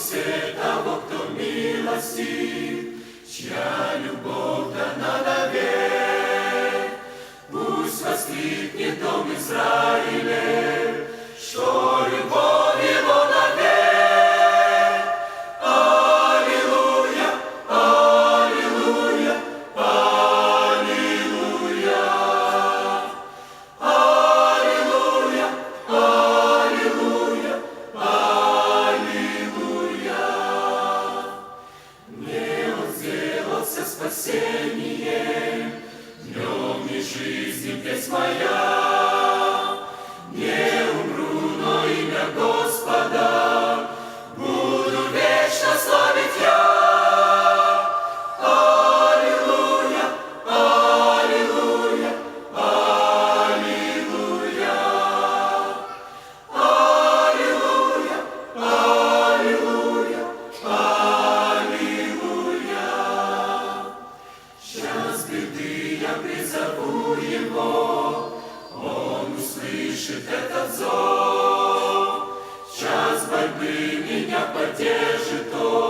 света того, кто милости, чья любовь дана навек. Пусть воскликнет дом Израиля, спасение, днем и жизнь песня моя. Пишите тазо, час борьбы меня поддержит он.